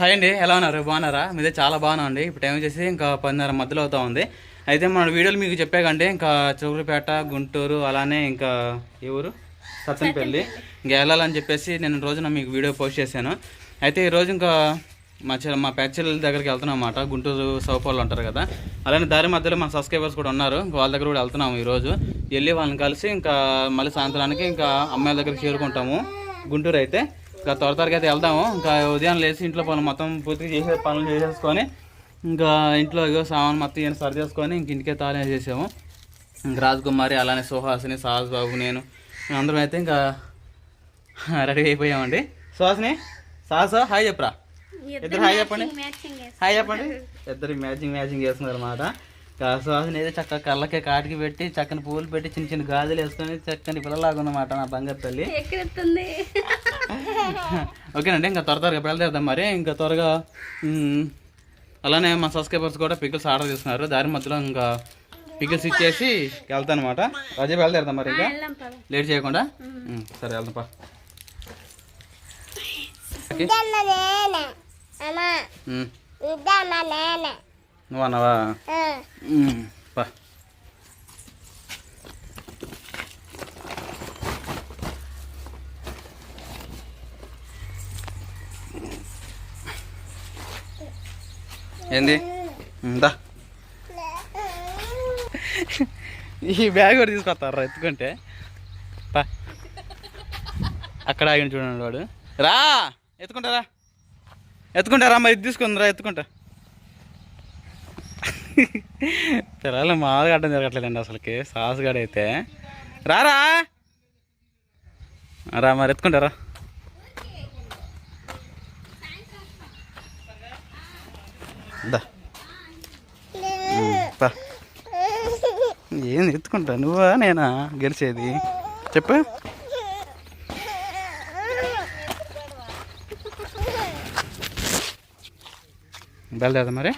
Hi అండి ఎలా ఉన్నారు? బాగున్నారా? మీదే చాలా బాగున్నా అండి. ఇప్పుడు టైం వచ్చేసి ఇంకా పదిన్నర మధ్యలో అవుతా ఉంది. అయితే మన వీడియోలు మీకు చెప్పాకంటే ఇంకా చిలుకూరుపేట గుంటూరు అలానే ఇంకా ఏ ఊరు? సత్తనపల్లి ఇంకా వెళ్ళాలని చెప్పేసి నేను రోజున మీకు వీడియో పోస్ట్ చేశాను. అయితే ఈరోజు ఇంకా మా చె మా ప్యాచర్ల దగ్గరికి వెళ్తున్నాం అన్నమాట. గుంటూరు సౌపాళ్ళు ఉంటారు కదా. అలానే దారి మధ్యలో మా సబ్స్క్రైబర్స్ కూడా ఉన్నారు. వాళ్ళ దగ్గర కూడా వెళ్తున్నాము ఈరోజు వెళ్ళి వాళ్ళని కలిసి ఇంకా మళ్ళీ సాయంత్రానికి ఇంకా అమ్మాయిల దగ్గరికి చేరుకుంటాము. గుంటూరు అయితే. ఇంకా త్వర త్వరగా అయితే వెళ్దాము ఇంకా ఉదయం లేచి ఇంట్లో పనులు మొత్తం పూర్తిగా చేసే పనులు చేసేసుకొని ఇంకా ఇంట్లో ఇగో సామాన్ మొత్తం ఇవన్నీ సరి చేసుకొని ఇంక ఇంటికే తాళం చేసాము ఇంక రాజకుమారి అలానే సుహాసిని సాహస్ బాబు నేను అందరం అయితే ఇంకా రెడీ అయిపోయామండి. సుహాసిని సాహస హాయ్ చెప్పరా. ఇద్దరు హాయ్ చెప్పండి. హాయ్ చెప్పండి. ఇద్దరు మ్యాచింగ్ మ్యాచింగ్ చేస్తున్నారు అనమాట సుహాసిని అయితే చక్కగా కళ్ళకి కాటికి పెట్టి చక్కని పూలు పెట్టి చిన్న చిన్న గాజులు వేసుకొని చక్కని పిల్లలాగా ఉన్నమాట నా బంగారు తల్లి. ఓకేనండి ఇంకా త్వర త్వరగా బయలుదేరుదాం మరి. ఇంకా త్వరగా అలానే మా సబ్స్క్రైబర్స్ కూడా పికిల్స్ ఆర్డర్ చేస్తున్నారు. దారి మధ్యలో ఇంకా పికిల్స్ ఇచ్చేసి వెళ్తాను అనమాట అజయ్ బయలుదేరుదాం మరి ఇంకా. లేట్ చేయకుండా. సరే వెళ్దాం పా ఓకే. మ్, నువ్వు అన్నావా? పా ఏంది? ఉందా దా. ఈ బ్యాగ్ కూడా తీసుకొస్తారా ఎత్తుకుంటే? పా. అక్కడ ఆగిన చూడండి వాడు. రా! ఎత్తుకుంటారా ఎత్తుకుంటారా మరి ఇది తీసుకుందిరా ఎత్తుకుంటా. పిల్లలు మామూలుగా అడ్డం జరగట్లేదండి అసలుకి. సాసుగాడు అయితే రారా రా. మరి ఎత్తుకుంటారా దా. పా. ఏం ఎత్తుకుంటా? నువ్వా నేనా? గెలిచేది. చెప్పు. బయలుదేరదా మరి?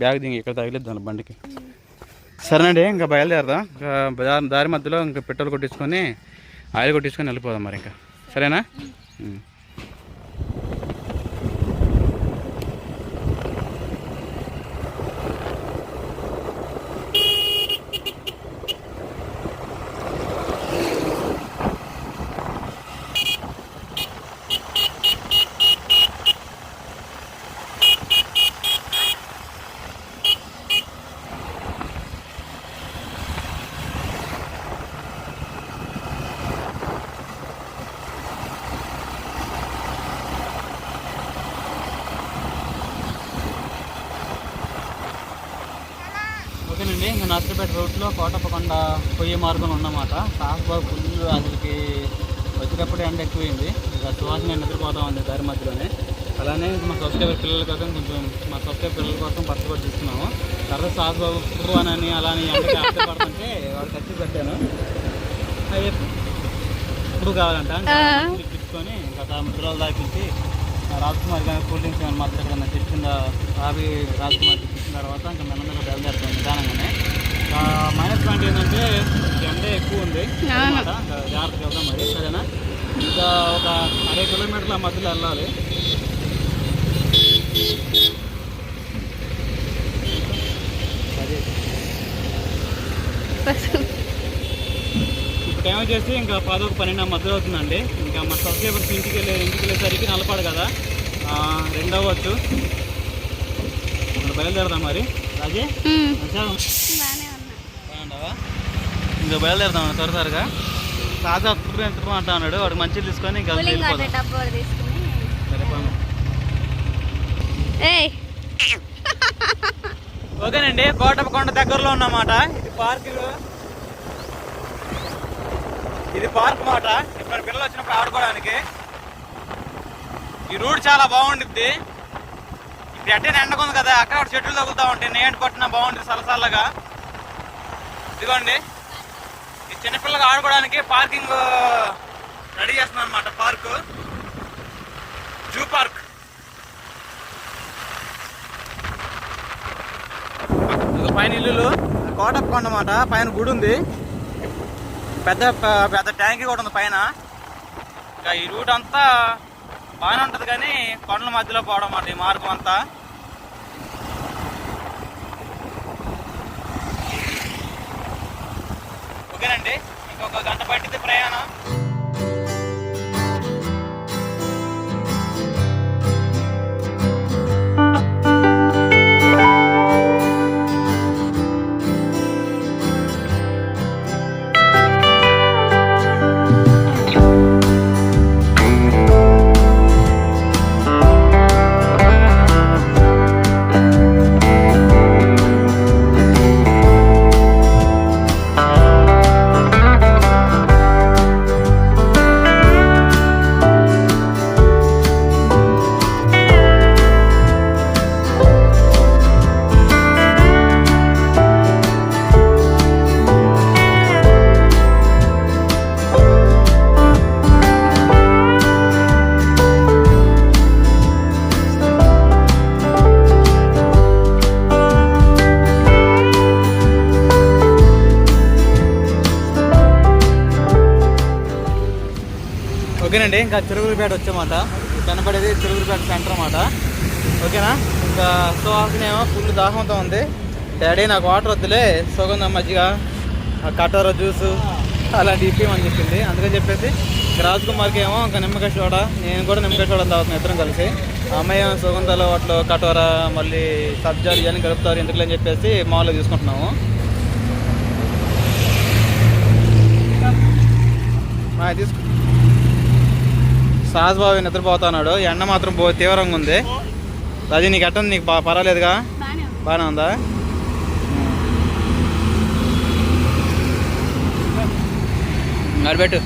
బ్యాగ్ దిగి ఇక్కడ తగిలిద్దాం బండికి. సరేనండి ఇంకా బయలుదేరదాం? ఇంకా దారి దారి మధ్యలో ఇంకా పెట్రోల్ కొట్టించుకొని ఆయిల్ కొట్టించుకొని వెళ్ళిపోదాం మరి ఇంకా. సరేనా ఉమ్. ఓకేనండి ఇంకా నర్సపేట రోడ్లో కోటప్పకొండ పొయ్యి మార్గం ఉన్నమాట సాహస్బాబు ఫుల్ అసలుకి వచ్చేటప్పుడు ఎండ ఎక్కువైంది. ఇక సువాసన నిద్రపోతా ఉంది దారి మధ్యలోనే. అలానే మా సబ్స్క్రైబర్ పిల్లల కోసం కొంచెం మా సబ్స్క్రైబర్ పిల్లల కోసం పట్టు కూడా తీసుకున్నాము. తర్వాత సాహస్బాబు పువ్వు అని అలానే ఎండకి ఆట పడుతుంటే వాడు ఖర్చు పెట్టాను. అవి ఇప్పుడు కావాలంట తీసుకొని ఇంకా ముద్ర రోజులు దాకించి రాజ్కుమార్ కానీ కూల్ డ్రింక్స్ కానీ మాత్రం తెచ్చిన ఆపి రాజ్కుమార్ తెచ్చిన తర్వాత ఇంకా మెల్లమెల్ల బయలుదేరుతాం నిదానంగానే. మైనస్ పాయింట్ ఏంటంటే ఎండ ఎక్కువ ఉంది. జాగ్రత్తగా వెళ్దాం మరి సరేనా? ఇంకా ఒక అరవై కిలోమీటర్ల మధ్యలో వెళ్ళాలి. ఇప్పుడు టైం వచ్చేసి ఇంకా పదొక పన్నెండు మధ్యలో అవుతుందండి. ఇంకా మా సబ్స్క్రైబర్స్ ఇంటికి వెళ్ళే ఇంటికి వెళ్ళేసరికి నలపాడు కదా. రెండు అవ్వచ్చు బయలుదేరదాం మరి. రాజే? ఇంకా బయలుదేరదాం త్వర త్వరగా. తాజా తుప్పు ఎంత అంటా ఉన్నాడు. వాడు మంచిది తీసుకొని ఇంకా ఓకేనండి కోటప్పకొండ దగ్గరలో ఉన్నమాట. ఇది పార్క్ ఇది పార్క్ మాట. ఇక్కడ పిల్లలు వచ్చినప్పుడు ఆడుకోవడానికి. ఈ రూట్ చాలా బాగుండిద్ది. ఇప్పుడు ఎండకుంది కదా అక్కడ చెట్లు తగులుతా ఉంటాయి. నేను కొట్టినా బాగుంటుంది సలసల్లగా. ఇదిగోండి. ఈ చిన్నపిల్లగా ఆడుకోవడానికి పార్కింగ్ రెడీ చేస్తున్నా అనమాట పార్క్ జూ పార్క్ పైన ఇల్లులు. కోటప్ప అనమాట అన్నమాట. పైన గుడి ఉంది. పెద్ద పెద్ద ట్యాంక్ కూడా ఉంది పైన. ఇంకా ఈ రూట్ అంతా బాగానే ఉంటుంది కానీ కొండల మధ్యలో పోవడం అన్నమాట ఈ మార్గం అంతా. ఓకేనండి ఇంకొక గంట పట్టింది ప్రయాణం. ఓకేనండి ఇంకా చిరుగురుపేట వచ్చామాట. కనపడేది చిరుగురుపేట సెంటర్ అన్నమాట. ఓకేనా? ఇంకా సో ఆకునేమో ఫుల్ దాహంతో ఉంది. డాడీ నాకు వాటర్ వద్దులే. సుగంధ మజ్జిగ కటోర జ్యూస్ అలాంటి ఇప్పమని చెప్పింది. అందుకని చెప్పేసి ఇంకా రాజ్ కుమార్కి ఏమో ఇంకా నిమ్మకాయ సోడ నేను కూడా నిమ్మకాయ చోడ తాగుతున్నాను ఇద్దరం కలిసి. అమ్మాయి ఏమో సుగంధాలు వాటిలో కటోర మళ్ళీ సబ్జాలు ఇవన్నీ కలుపుతారు ఎందుకులే అని చెప్పేసి మామూలుగా తీసుకుంటున్నాము తీసుకు సహజ్ బాబు నిద్రపోతున్నాడు. ఎండ మాత్రం బో తీవ్రంగా ఉంది. అది నీకు ఎట్టుంది? నీకు బా- పర్వాలేదుగా? బాగానే ఉంది. బాగానే ఉందా? పెట్టు.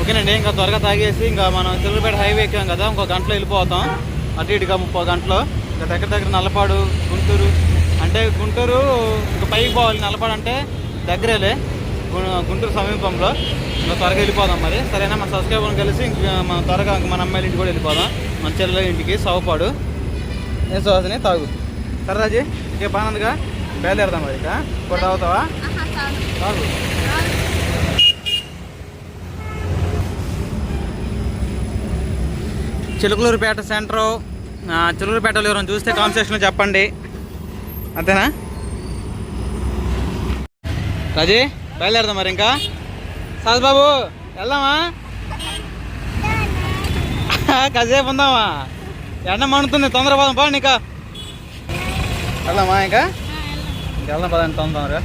ఓకేనండి ఇంకా త్వరగా తాగేసి ఇంకా మనం చిల్లరపేట హైవే ఎక్కాం కదా ఇంకో గంటలో వెళ్ళిపోతాం. అటు ఇటుగా ముప్పై గంటలు. ఇంకా దగ్గర దగ్గర నల్లపాడు గుంటూరు అంటే గుంటూరు ఇంకా పైకి పోవాలి. నల్లపాడు అంటే దగ్గరేలే. గుంటూరు సమీపంలో ఇంకా త్వరగా వెళ్ళిపోదాం మరి. సరేనా? మన సబ్స్క్రైబర్ కలిసి ఇంకా మనం త్వరగా ఇంక మన అమ్మాయిల ఇంటికి కూడా వెళ్ళిపోదాం. మన చెల్లెల ఇంటికి సౌపాడు ఏం సుహాసిని తాగు. సరే రాజీ ఇంకే బాగుందిగా బయలుదేరదాం మరి ఇక. ఇప్పుడు తాగుతావా? తాగు. చిలుకలూరుపేట సెంటరు చిలుకలూరుపేటలో ఎవరైనా చూస్తే కామెంట్ సెక్షన్లో చెప్పండి. అంతేనా? రాజీ? బయలుదేరదాం మరి ఇంకా. సాజ్ బాబు వెళ్దామా? కాసేపు ఉందామా? ఎండ మండుతుంది తొందర పోదాం పా ఇంకా. వెళ్దామా ఇంకా. ఇంకా వెళ్దాం పదండి తొందరగా?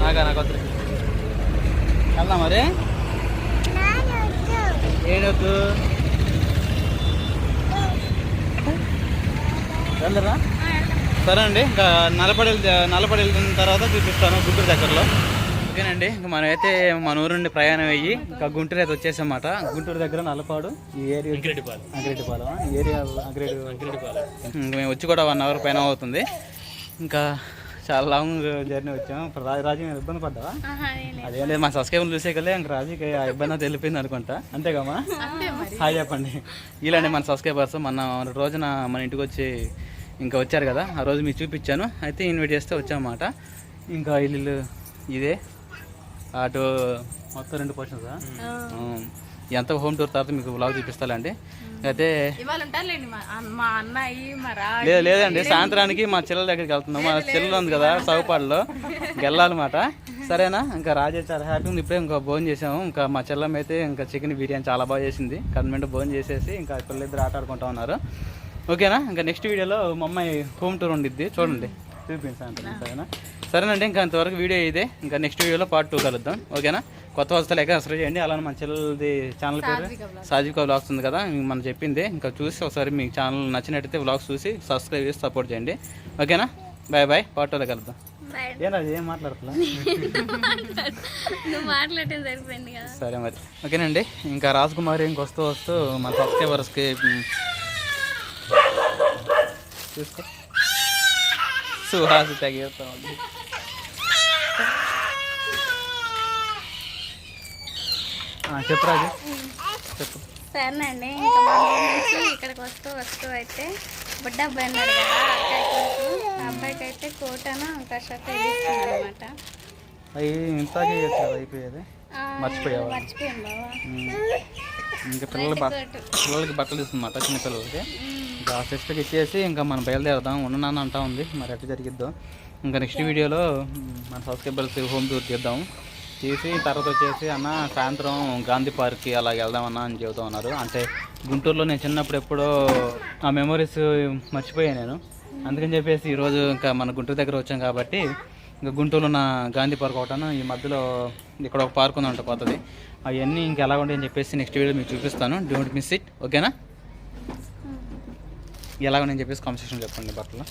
నాగా నాకు వద్దు వెళ్దాం మరి. ఏడొద్దు వెళ్ళరా. సరే అండి ఇంకా నలపడి నలపడి వెళ్తున్న తర్వాత చూపిస్తాను గుంటూరు దగ్గరలో. ఓకేనండి ఇంకా మనమైతే మన ఊరు నుండి ప్రయాణం అయ్యి ఇంకా గుంటూరు అయితే వచ్చేసామాట గుంటూరు దగ్గర నలపాడు ఈ ఏరియా అంకిరెడ్డిపాలెం. అంకిరెడ్డిపాలెం ఈ ఏరియా అంకిరెడ్డి అంకిరెడ్డిపాలెం. ఇంకా మేము వచ్చి కూడా వన్ అవర్ పైన అవుతుంది. ఇంకా చాలా లాంగ్ జర్నీ వచ్చాం. ఇప్పుడు రాజు రాజు మీద ఇబ్బంది పడ్డావా. అదే లేదు. మా సబ్స్క్రైబర్ చూసే కదా ఇంక రాజుకి ఆ ఇబ్బంది అంతా వెళ్ళిపోయింది అనుకుంటా అంతేగామా అంతే మరి. హాయ్ చెప్పండి. ఇలాంటి మన సబ్స్క్రైబర్స్ మన రోజున మన ఇంటికి వచ్చి ఇంకా వచ్చారు కదా ఆ రోజు మీకు చూపించాను. అయితే ఇన్వైట్ చేస్తే వచ్చామన్నమాట. ఇంకా ఇల్లు ఇదే. అటు మొత్తం రెండు పోర్షన్సా. ఎంత హోమ్ టూర్ తర్వాత మీకు బ్లాగ్ చూపిస్తానండి అయితే లేదు లేదండి. సాయంత్రానికి మా చెల్లెల దగ్గరికి వెళ్తున్నాం. మా చెల్లెలు ఉంది కదా సౌపాడులో వెళ్ళాలన్నమాట. సరేనా? ఇంకా రాజే చాలా హ్యాపీ ఉంది. ఇప్పుడే ఇంకా భోజనం చేసాము. ఇంకా మా చెల్లెమ్మ అయితే ఇంకా చికెన్ బిర్యానీ చాలా బాగా చేసింది. కన్మెంట్ భోజనం చేసేసి ఇంకా పిల్లలిద్దరు ఆట ఆడుకుంటా ఉన్నారు. ఓకేనా? ఇంకా నెక్స్ట్ వీడియోలో మా అమ్మాయి హోమ్ టూర్ ఉండిద్ది. చూడండి. సాయంత్రం సరేనా? సరేనండి ఇంకా అంతవరకు వీడియో ఇదే. ఇంకా నెక్స్ట్ వీడియోలో పార్ట్ టూ కలుద్దాం. ఓకేనా? కొత్త వస్తువులు ఎక్కడ సబ్స్క్రైబ్ చేయండి. అలానే మన చెల్లెలది ఛానల్ పేరు సాజికా వ్లాగ్స్ ఉంది కదా మనం చెప్పింది. ఇంకా చూసి ఒకసారి మీకు ఛానల్ నచ్చినట్టయితే వ్లాగ్స్ చూసి సబ్స్క్రైబ్ చేసి సపోర్ట్ చేయండి. ఓకేనా? బాయ్ బాయ్ పార్ట్ టూలో కలుద్దాం. బాయ్. ఏం మాట్లాడుతున్నా నువ్వు మాట్లాడటం సరిపోయింది కదా. సరే మరి. ఓకేనండి ఇంకా రాజ్ కుమార్ ఇంకొస్తూ వస్తూ మన సబ్స్క్రైబర్స్కి చూసుకో సుహాసి ఉంది. ఆ, చెప్పు సరేనండి ఇంకా నుంచి ఇక్కడికి వస్తూ వస్తూ అయితే బుడ్డ అబ్బాయి ఉన్నాడు కదా ఆ అబ్బాయికి అయితే కోటను ఇంకా షర్ట్ తీసుకున్నాను అనమాట అవి ఇంతాకే చేస్తారు అయిపోయేది. ఆ, మర్చిపోయావా? మర్చిపోయాను బావా. ఉమ్. ఇంకా పిల్లల పిల్లలకి బట్టలు ఇస్తుందన్నమాట చిన్న పిల్లలకి. ఇంకా సిస్టర్కి ఇచ్చేసి ఇంకా మనం బయలుదేరదాం ఉన్నాను అంటా ఉంది. మరి ఎట్లా జరిగిద్దో. ఇంకా నెక్స్ట్ వీడియోలో మన సబ్స్క్రైబర్స్ హోమ్ టూర్ తీద్దాం. తీసి తర్వాత వచ్చేసి అన్న సాయంత్రం గాంధీ పార్క్కి అలా వెళ్దామన్నా అని చెబుతా ఉన్నారు. అంటే గుంటూరులో నేను చిన్నప్పుడు ఎప్పుడో ఆ మెమరీస్ మర్చిపోయాను నేను. అందుకని చెప్పేసి ఈరోజు ఇంకా మన గుంటూరు దగ్గర వచ్చాం కాబట్టి ఇంకా గుంటూరులో ఉన్న గాంధీ పార్క్ ఒకటాను ఈ మధ్యలో ఇక్కడ ఒక పార్క్ ఉందంట కొత్తది. అవన్నీ ఇంకా ఎలా ఉంటాయని చెప్పేసి నెక్స్ట్ వీడియో మీకు చూపిస్తాను. డోంట్ మిస్ ఇట్ ఓకేనా ఎలా ఉన్నాయని చెప్పేసి కాన్వర్సేషన్ చెప్పండి బట్టలు.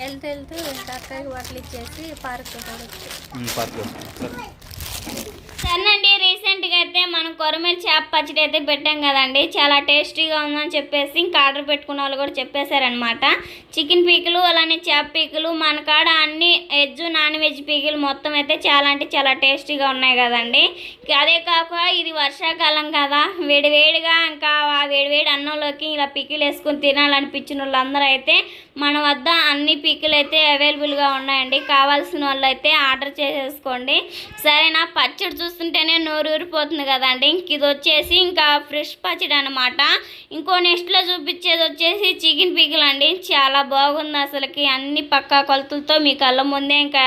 వెళ్తూ వెళ్తూ ఇంకా అక్కడికి బట్టలు ఇచ్చేసి పార్క్ పార్క్ సరేనండి రీసెంట్గా అయితే మనం కొరమేలు చేప పచ్చడి అయితే పెట్టాం కదండి. చాలా టేస్టీగా ఉందని చెప్పేసి ఇంకా ఆర్డర్ పెట్టుకున్న వాళ్ళు కూడా చెప్పేశారనమాట చికెన్ పీకులు అలానే చేప పీకులు మన కాడ అన్ని వెజ్ నాన్ వెజ్ పీకులు మొత్తం అయితే చాలా అంటే చాలా టేస్టీగా ఉన్నాయి కదండి. అదే కాక ఇది వర్షాకాలం కదా. వేడివేడిగా ఇంకా ఆ వేడి అన్నంలోకి ఇలా పీకులు వేసుకుని తినాలనిపించిన వాళ్ళందరూ అయితే మన వద్ద అన్ని పీకులు అయితే అవైలబుల్గా ఉన్నాయండి. కావాల్సిన వాళ్ళు అయితే ఆర్డర్ చేసేసుకోండి. సరేనా? పచ్చడి చూస్తుంటేనే నోరు ఊరిపోతుంది కదండి. ఇంక ఇది వచ్చేసి ఇంకా ఫ్రెష్ పచ్చడి అనమాట ఇంకో నెక్స్ట్లో చూపించేది వచ్చేసి చికెన్ పీకులు అండి చాలా బాగుంది అసలుకి. అన్ని పక్కా కొలతలతో మీ కళ్ళ ముందే ఇంకా